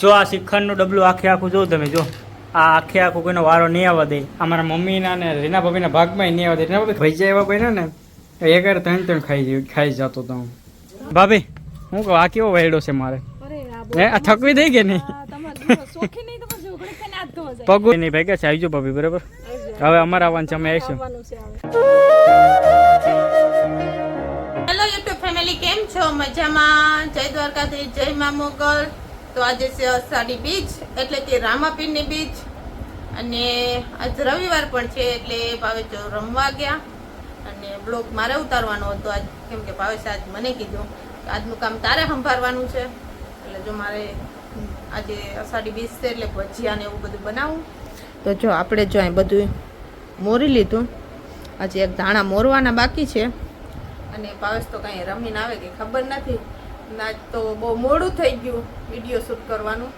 જો આ શ્રીખંડનું ડબલું આખે આખું જો તમે જો. આ આખે આખું કોઈનો વારો નહીં આવવા દે. અમારા મમ્મીના ને રીના ભાભીના ભાગમાં નહીં આવવા દે. રીના ભાભી જાય એવા કોઈ ને એક વાર ત્રણ ત્રણ ખાઈ ખાઈ જતો તો હું. ભાભી હું કહું આ કેવો વૈડો છે મારે? આ હે આ થકવી થઈ કે નહીં? આ તમારે જો શોખી નહીં ભાઈ કે પગ ભાઈ છે આવીજો ભાભી બરાબર? હવે અમારે આવવાનું છે અમે આવીશું. આવવાનું છે હવે. હેલો યુટ્યુબ ફેમિલી કેમ છો? મજામાં? જય દ્વારકાધીશ જય મા મોગલ. તો આજે છે અષાઢી બીચ એટલે કે રામાપીરની બીચ અને આજ રવિવાર પણ છે, એટલે ભાવેશ રમવા ગયા. અને બ્લોગ મારે ઉતારવાનો હતો આજ, કેમ કે ભાવેશ આજ મને કીધું આજનું કામ તારે સંભાળવાનું છે. એટલે જો મારે આજે અષાઢી બીચ છે, એટલે ભજીયા ને એવું બધું બનાવવું તો જો આપણે જો અહીં બધું મોરી લીધું. આજે એક ધાણા મોરવાના બાકી છે. અને ભાવેશ તો કાંઈ રમીને આવે કે ખબર નથી. ના, તો બહુ મોડું થઈ ગયું વીડિયો શૂટ કરવાનું.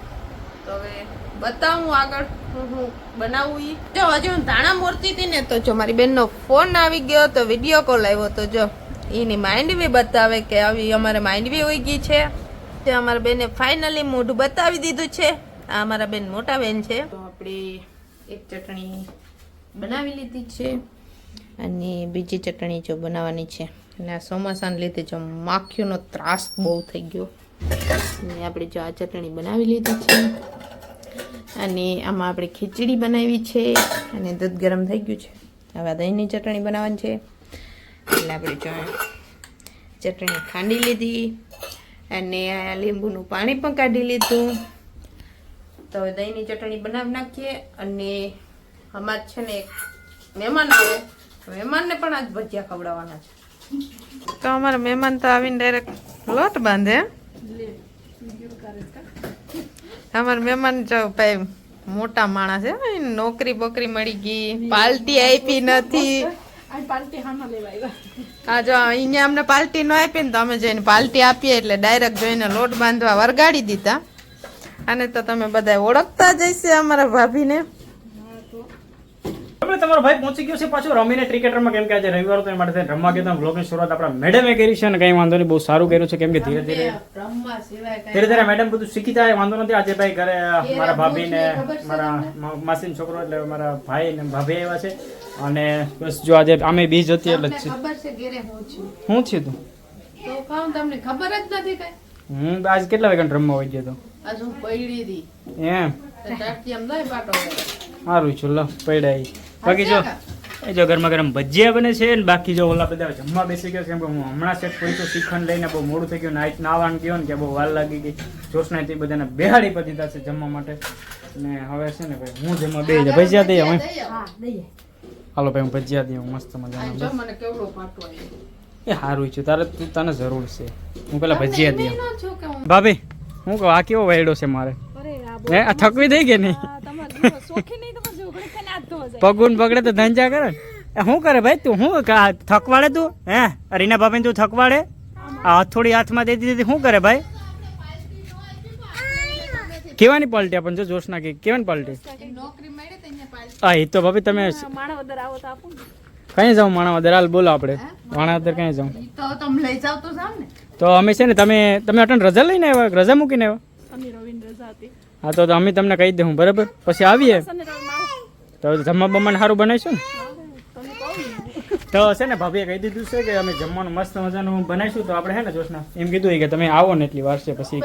તો હવે બતાવું આગળ હું હું બનાવું ઈ. જો, હજુ હું ધાણા મૂર્તિ હતી ને, તો જો મારી બેનનો ફોન આવી ગયો, તો વીડિયો કોલ આવ્યો તો જો, એની બી બતાવે કે આવી અમારે બી હોઈ ગઈ છે. તે અમારા બેને ફાઇનલી મોઢું બતાવી દીધું છે. આ અમારા બેન મોટા બેન છે. તો આપણે એક ચટણી બનાવી લીધી છે. અને બીજી ચટણી જો બનાવવાની છે. અને આ ચોમાસાને લીધે જો માખીઓનો ત્રાસ બહુ થઈ ગયો. અને આપણે જો આ ચટણી બનાવી લીધી છે, અને આમાં આપણે ખીચડી બનાવી છે, અને દૂધ ગરમ થઈ ગયું છે. હવે દહીંની ચટણી બનાવવાની છે. એટલે આપણે જો ચટણી ખાંડી લીધી, અને લીંબુનું પાણી પણ કાઢી લીધું. તો હવે દહીંની ચટણી બનાવી નાખીએ, અને અમારે છે ને મહેમાન આવે. મહેમાનને પણ આજ ભજીયા ખવડાવવાના છે. તો અમારા મહેમાન તો આવીને ડાયરેક્ટ લોટ બાંધે. અમારા મહેમાન ભાઈ મોટા માણસ છે નોકરી બોકરી મળી ગઈ, પાલટી આપી નથી. આ જો અહીંયા અમને પાર્ટી ન આપી ને તો અમે જઈને પાલટી આપીએ એટલે ડાયરેક્ટ જોઈને લોટ બાંધવા વરગાડી દીધા. અને તો તમે બધા ઓળખતા જઈશે અમારા ભાભીને. તમારો ભાઈ પહોંચી ગયો છે પાછો રમીને ક્રિકેટરમાં કેમ કે આજે રવિવાર એ માટે રમવા ગયા બ્લોગની શરૂઆત આપણા મેડમે કરી છે અને કઈ વાંધો નહીં બહુ સારું કર્યું છે કેમ કે ધીરે ધીરે ધીરે ધીરે મેડમ બધું શીખી જાય વાંધો નથી આજે ભાઈ ઘરે મારા ભાભી ને મારા માસીનો છોકરો એટલે મારા ભાઈ ને ભાભી આવ્યા છે અને બસ જો આજે અમે બીજ હતી એટલે ખબર છે ઘેરે હું છું? તું? તો કહું તમને ખબર જ નથી કઈ? હું આજ કેટલા વાગ્યા રમવા વઈ ગયો તો? આજ હું પડી હતી એમ? તો સારું છું લો પડ્યા. બાકી જો એ જો ગરમા ગરમ ભજીયા બને છે ને બાકી જો ઓલા બધા જમવા બેસી ગયો છે કેમ કે હું હમણાં સેટ કોઈ તો શ્રીખંડ લઈને બહુ મોડું થઈ ગયું નાઈટ નાવાનું ગયો ને કે બહુ વાર લાગી ગઈ. જોશના તે બધાને બેહાડી પડી દીધા છે જમવા માટે. ને હવે છે ને ભાઈ હું જમવા બે ભજીયા દઈએ હવે હા દઈએ. હાલો ભાઈ હું ભજીયા દઈએ મસ્ત મજાના. મને કેવડો પાટો એ સારું છે તારે તું તને જરૂર છે. હું પેલા ભજીયા દઈએ. એમ ન છો કે હું ભાભી હું કહું આ કેવો વાયડો છે મારે? અરે આ હે આ થકવી દઈ કે નહીં? પગુન બગડે તો ધંજા કરે. એ શું કરે ભાઈ તું શું થકવાડે તું? હે? રીના ભાભી તું થકવાડે? આ હથોડી હાથમાં દે દીધી શું કરે ભાઈ? કેવાની પલટી આપણને જો જોશ કે કેવાની પલટી? હા એ તો ભાભી તમે કઈ જાઉં માણાવદર હાલ બોલો આપણે. માણાવદર કઈ જાઉં તો અમે છે ને તમે તમે અટન રજા લઈને આવ્યા? રજા મૂકીને આવ્યા? હા તો અમે તમને કહી દઉં બરાબર? પછી આવીએ. તો જમવા બમવાનું સારું બનાવીશું ને. તો છે ને ભાભીએ કહી દીધું છે કે અમે જમવાનું મસ્ત મજાનું બનાવીશું. તો આપણે હે ને જોશના એમ કીધું કે તમે આવો ને એટલી વાર છે પછી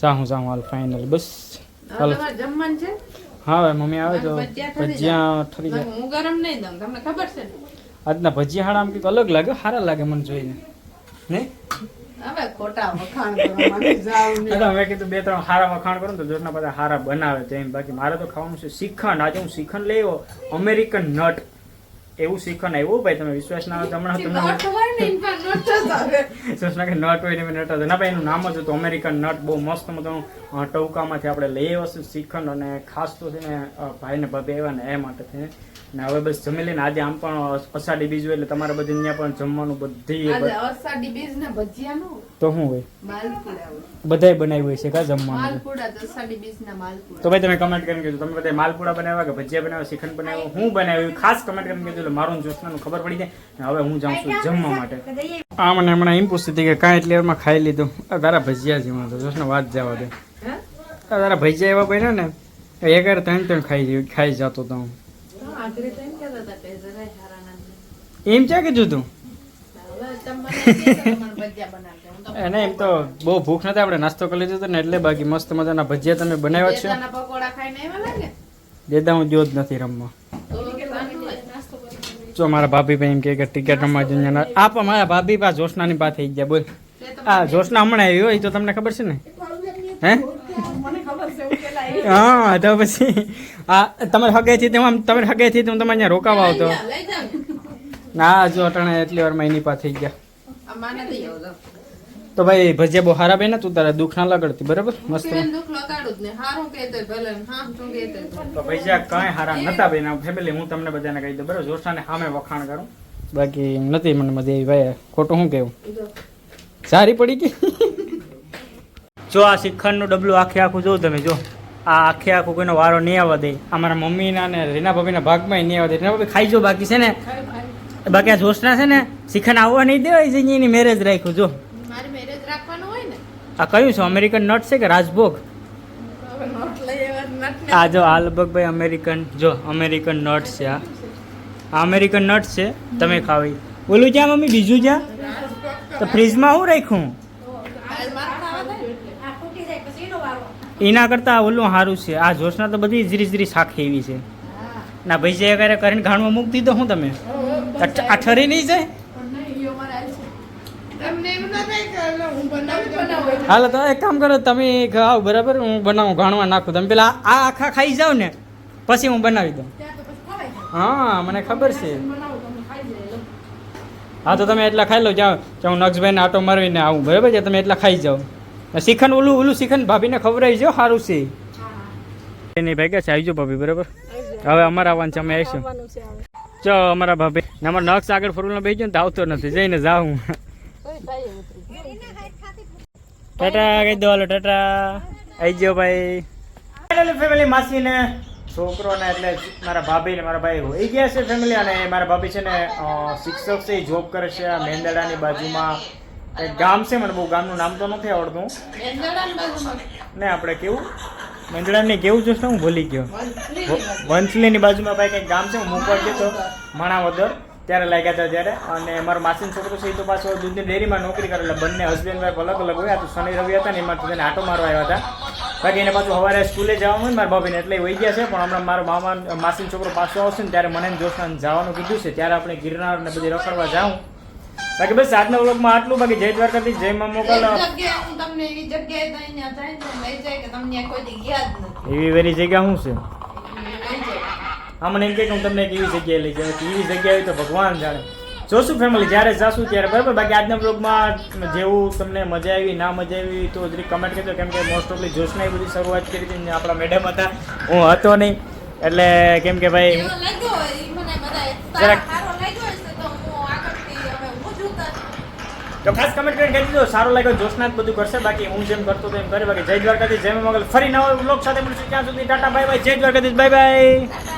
સાહું જાઉં હાલ ફાઇનલ બસ. હાલ. જમવાનું છે? હા મમ્મી આવે તો ભજીયા ઠરી જાય. હું ગરમ નહીં દઉં તમને ખબર છે આજના ભજીયા હાડા આમ કંઈક અલગ લાગે સારા લાગે મને જોઈને. નહીં? હવે ખોટા વખાણ કરવા મેં કીધું બે ત્રણ હારા વખાણ કરું તો જોરના બધા હારા બનાવે તેમ. બાકી મારે તો ખાવાનું છે શિખંડ. આજે હું શિખંડ લઈ અમેરિકન નટ. એવું શીખણ આવ્યું ભાઈ તમે વિશ્વાસ ના હમણાં તમને હોય ને સોચના કે નટ હોય ને નટ હતો ના ભાઈ એનું નામ જ હતું અમેરિકન નટ બહુ મસ્ત મતલબ ટવકામાંથી આપણે લઈએ વસ્તુ શ્રીખંડ અને ખાસ તો છે ને ભાઈને ભાભી આવ્યા ને એ માટે થઈને ને હવે બસ જમી લઈને આજે આમ પણ અષાઢી બીજું એટલે તમારે બધી ત્યાં પણ જમવાનું બધી અષાઢી બીજ ને ભજીયા તો શું હોય? બધાય બનાવ્યું હોય છે કા જમવાનું? તો ભાઈ તમે કમેન્ટ કરીને કીધું તમે બધા માલપુડા બનાવ્યા કે ભજીયા બનાવ્યા શ્રીખંડ બનાવ્યું? હું બનાવ્યું? ખાસ કમેન્ટ કરીને કીધું એટલે મારું જોશનાનું ખબર પડી જાય હવે હું જાઉં છું જમવા માટે. આ મને હમણાં એમ પૂછતી હતી કે કાંઈ એટલે એમાં ખાઈ લીધું. તારા ભજીયા જેવા તો જોશને વાત જવા દે. તારા ભજીયા એવા બન્યા ને એક વાર ત્રણ ત્રણ ખાઈ ખાઈ જતો હતો હું. એમ ક્યાં કીધું તું? એને એમ તો બહુ ભૂખ નથી આપણે નાસ્તો કરી લીધો હતો ને એટલે બાકી મસ્ત મજાના ભજીયા તમે બનાવ્યા છે. દેદા હું જો જ નથી રમવા. જો મારા ભાભી ભાઈ એમ કે ટિકિટ રમવા જઈને આપ મારા ભાભી પા જોશનાની પા થઈ ગયા બોલ. આ જોશના હમણાં આવી હોય તો તમને ખબર છે ને? હે? હા તો પછી આ તમારે હગેથી તેમાં તમે હગેથી હું તમારે અહીંયા રોકાવા આવતો. ના જો અટાણે એટલી વારમાં એની પા થઈ ગયા. તો ભાઈ ભજીયા બહુ હારા બેન તું તારા દુઃખ ના લગડતી બરાબર મસ્ત. પીવાનું દુઃખ લગાડું જ ને હારું કહેતો ભલે હા તું કહેતો તો. ભજીયા કાંઈ હારા નતા બેન ફેમિલી હું તમને બધાને કહી દઉં બરાબર? જોશાને સામે વખાણ કરું. બાકી નથી મને મજા આવી ભાઈ ખોટું શું કેવું સારી પડી કે? જો આ શ્રીખંડનું ડબલું આખે આખું જોઉં તમે જો. આ આખે આખું કોઈનો વારો નહીં આવવા દે. અમારા મમ્મીના ને રીના ભાભીના ભાગમાં નહીં આવવા દે. રીના ભાભી ખાઈ જો બાકી છે ને. બાકી આ જોશના છે ને શ્રીખંડ આવવા નહીં દેવાય છે એની મેરેજ રાખ્યું જો. રાખવાનું હોય ને? આ કયું છે? અમેરિકન નટ છે કે રાજભોગ? આ જો આ લગભગ ભાઈ અમેરિકન જો અમેરિકન નટ છે આ. આ અમેરિકન નટ છે? તમે ખાવી બોલું જ્યાં મમ્મી? બીજું જ્યાં તો ફ્રીજમાં હું રાખ્યું? એના કરતાં ઓલું સારું છે. આ જોશના તો બધી જીરી જીરી શાખી એવી છે. ના ભાઈ જે કરે કરીને ઘાણમાં મૂકી દીધો હું તમે. આ આ ઠરી નહીં જાય તમને એમ ના થાય કે એટલે હું બનાવું બનાવું હાલો, તો એક કામ કરો, તમે ખાવ બરાબર? હું બનાવું ઘાણમાં નાખું. તમે પેલા આ આખા ખાઈ જાવ ને, પછી હું બનાવી દઉં. હા, મને ખબર છે. હા, તો તમે એટલા ખાઈ લો, જાઓ. હું નક્ષભાઈને આટો મારવીને આવું, બરાબર છે? તમે એટલા ખાઈ જાઓ. શિખંડ, ઓલું ઓલું શ્રીખંડ ભાભીને ખવડાવી જાઓ સારું છે. ભાઈ ગયા છે, આવી જાઓ ભાભી, બરાબર? હવે અમારે આવવાનું છે, અમે આવીશું. ચો અમારા ભાભી અમારા નક્ષ આગળ ફરવાનું બેસી ને, તો આવતો નથી. જઈને જાઉં. ટાટા કહી દો હાલો ટાટા. આવી ગયો ભાઈ. ફેમિલી માસીને છોકરોને એટલે મારા ભાભી ને મારા ભાઈ હોઈ ગયા છે ફેમિલી અને મારા ભાભી છે ને શિક્ષક છે એ જોબ કરે છે આ મેંદડાની બાજુમાં. એક ગામ છે મને બહુ ગામનું નામ તો નથી આવડતું. ને આપણે કેવું? મેંદડાને કેવું જોશે હું ભૂલી ગયો. વ- વંથલીની બાજુમાં ભાઈ કંઈક ગામ છે હું મૂકવા ગયો તો માણાવદર. ત્યારે લાગ્યા હતા ત્યારે અને મારો માસીનો છોકરો છે એ તો પાછો દૂધની ડેરીમાં નોકરી કરે એટલે બંને હસબન્ડ વાઈફ અલગ અલગ હોય. તો શનિ રવિ હતા ને એમાં તો તેને આટો મારવા આવ્યા હતા. બાકી એને પાછું સવારે સ્કૂલે જવાનું હોય મારા ભાભીને એટલે વહી ગયા છે. પણ હમણાં મારો મામા માસીનો છોકરો પાછો આવશે ને ત્યારે મને જોશનાને જવાનું કીધું છે. ત્યારે આપણે ગિરનાર ને બધી રખડવા જાઉં. બાકી બસ આજના વ્લોગમાં આટલું. બાકી જય દ્વારકાથી જય માં મોકલ. એવી વેરી જગ્યા શું છે? જાય હા મને એમ કે હું તમને એક એવી જગ્યાએ લઈ જાઉં એવી જગ્યાએ હોય તો ભગવાન જાણે. જોશું ફેમિલી જ્યારે જાશું ત્યારે બરાબર? બાકી આજના બ્લોગમાં જેવું તમને મજા આવી ના મજા આવી તો જરી કમેન્ટ કરજો કેમ કે મોસ્ટ ઓફલી જોશના બધી શરૂઆત કરી હતી આપણા મેડમ હતા. હું હતો નહીં એટલે કેમ કે ભાઈ જરાક- તો ખાસ કમેન્ટ કરીને કહી દીધો સારો લાગ્યો જોશના જ બધું કરશે બાકી હું જેમ કરતો તો એમ કરે બાકી જય દ્વારકાથી જય મગલ ફરી નવો બ્લોગ સાથે મળશું ત્યાં સુધી ટાટા બાય બાય જય દ્વારકાથી બાય બાય